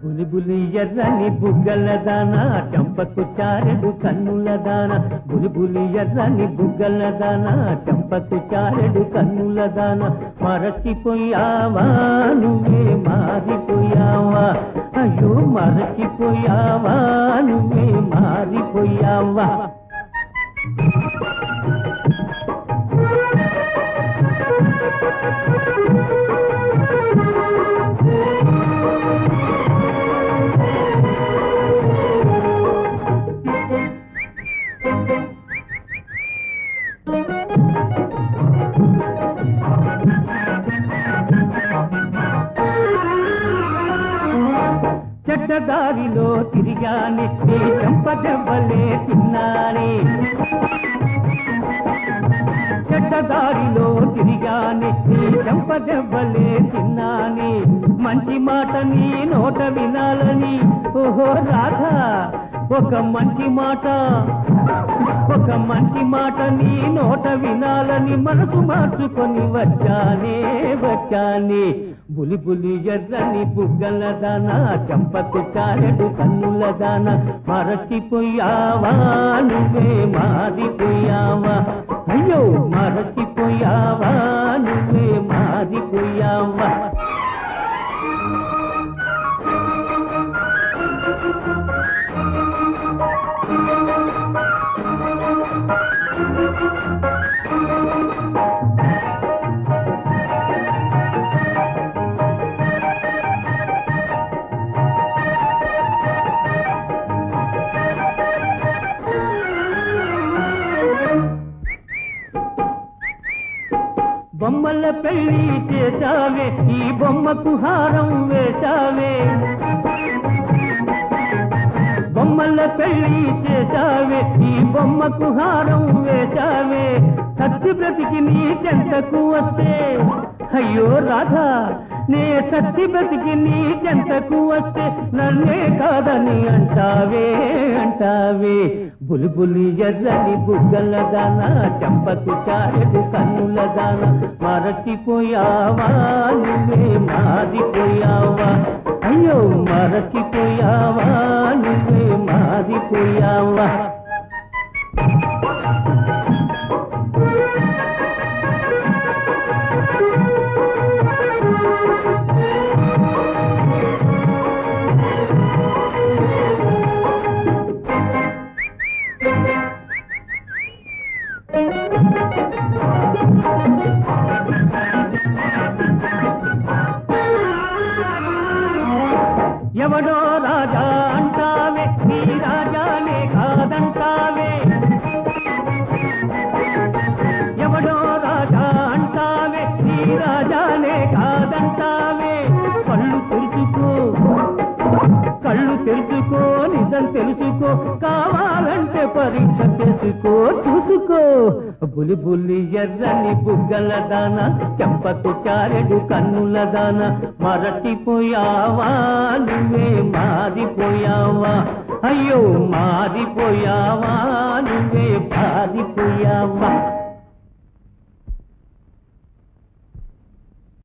బులిబులి ఎర్రని బుగ్గల దాన చంపకు చారెడు కన్నుల దాన బులిబులి ఎర్రని బుగ్గల దాన చంపకు చారెడు కన్నుల దాన. మరచిపోయావా నువ్వే మారిపోయావా? అయ్యో మరచిపోయావా నువ్వే మారిపోయావా? చెడ్డదారిలో తిరిగానే నీ చెంపదెవ్వలే తిన్నానే. చెడ్డదారిలో తిరిగానే నీ చెంపదెవ్వలే తిన్నానే. మంచి మాట నీ నోట వినాలని. ఓహో రాధా ఒక మంచి మాట. ఒక మంచి మాట నీ నోట వినాలని మనసు మార్చుకొని వచ్చానే వచ్చానే. బులి బులి ఎర్రని బుగ్గల దాన చంపకు చారెడు కన్నుల దాన. మరచిపోయావా నువ్వే మారిపోయావా? బొమ్మల పెళ్ళి చేశావే ఈ బొమ్మకు హారం వేశావే బొమ్మల పెళ్ళి చేశావే ఈ బొమ్మకు హారం వేశావే సత్య బ్రతికి నీ చెంతకు వస్తే అయ్యో రాధా నే సత్య బ్రతికి నీ చెంతకు వస్తే నన్నే కాదని అంటావే అంటావే. బులిబులి ఎర్రని బుగ్గల దాన చంపకు చారెడు కన్నుల దాన. మరచిపోయావా నువ్వే మారిపోయావా? అయ్యో మరచిపోయావా నువ్వే మారిపోయావా? ఎవడో రాజా అంటావే నీ రాజానే కాదంటావే. ఎవడో రాజా అంటావే నీ రాజానే కాదంటావే. కళ్ళు తెలుసుకో కళ్ళు తెలుసుకో నిజం తెలుసుకో కావాలంటే పరీక్ష చేసుకో చూసుకో. బులి బులి ఎర్రని బుగ్గల దాన చెంపకు చారెడు కన్నుల దాన. మరచిపోయావా నువ్వే మారిపోయావా? అయ్యో మారిపోయావా నువ్వే పారిపోయావా?